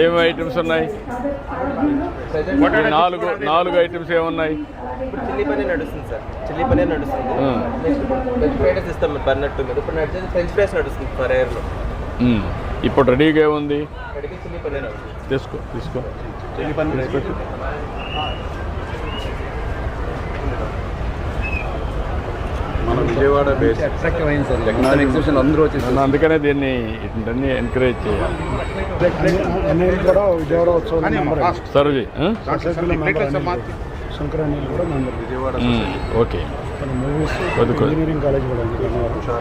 ఏం ఐటమ్స్ ఉన్నాయి? నాలుగు నాలుగు ఐటమ్స్ ఏమున్నాయి? ఇప్పుడు చిల్లీ పన్నీర్ నడుస్తుంది సార్. చిల్లీ పన్నీర్ నడుస్తుంది. నెక్స్ట్ ఫ్రైడ్ ఇస్తాం మీరు ఇప్పుడు నడిచేది ఫ్రెంచ్ ఫ్రైస్ నడుస్తుంది ఫర్ ఎయిర్లో. ఇప్పుడు రెడీగా ఏముంది? తీసుకో తీసుకో. Chilli paneer Vijayawada base sir exhibition అందరూ వచ్చేసి అందుకనే దీన్ని ఇవన్నీ ఎంకరేజ్ చేయాలి. కూడా విజయవాడ ఉత్సవం కూడా. ఓకే. ఇంజనీరింగ్ కాలేజ్ కూడా.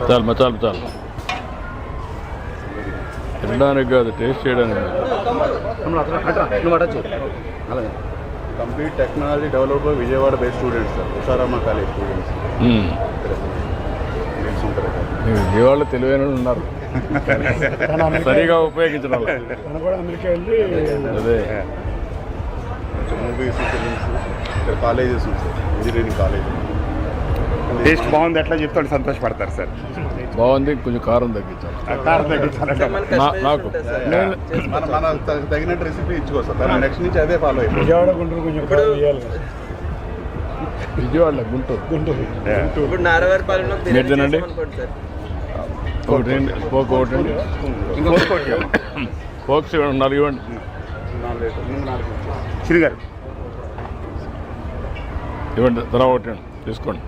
చాలు చాలు. చాలు తినడానికి కాదు టేస్ట్ చేయడానికి అలాగే complete technology developer Vijayawada base students sir. Usharama college students ఈ విజయవాడలో తెలివైన వాళ్ళు ఉన్నారు. సరిగా ఉపయోగించడం వల్ల. తను కూడా అమెరికా వెళ్ళి అదే. మూవీస్ ఫిలిమ్స్ ఇక్కడ కాలేజెస్ ఇంజనీరింగ్ కాలేజ్ టేస్ట్ బాగుంది ఎట్లా చెప్తాడు సంతోషపడతారు సార్. బాగుంది కొంచెం కారం తగ్గించాలి. కారం తగ్గించాలంటే నా- నాకు. నేను మన మన తగ- తగినట్టు రెసిపీ ఇచ్చుకోవచ్చు సార్ నెక్స్ట్ నుంచి అదే ఫాలో అయిపోయింది కొంచెం. విజయవాడ గుంటూరు. గుంటూరు. ఇప్పుడు మీరు తినండి. ఒకటి రెండు, స్పోక్ ఒకటి. స్పోక్స్ ఇవ్వండి, నాలుగు ఇవ్వండి. చిరుగారు. ఇవ్వండి తర్వాత ఒకటి. తీసుకోండి.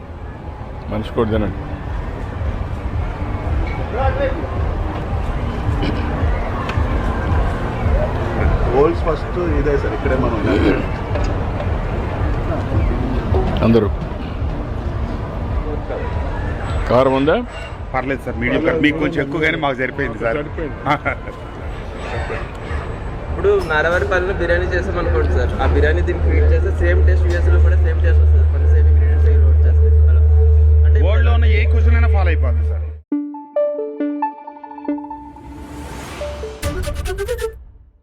మనిషి కూడా తినండి. హోల్స్ ఫస్ట్ ఇదే సార్ ఇక్కడే మనం అందరూ. కారం ఉందా? పర్లేదు సార్ మీడియం. మీకు కొంచెం ఎక్కువగానే మాకు సరిపోయింది సార్. ఇప్పుడు నారవారి పాలెంలో బిర్యానీ చేసామనుకోండి సార్ ఆ బిర్యానీ దీనికి ఫీడ్ చేస్తే సేమ్ టేస్ట్ యూఎస్లో కూడా సేమ్ టేస్ట్ వస్తుంది.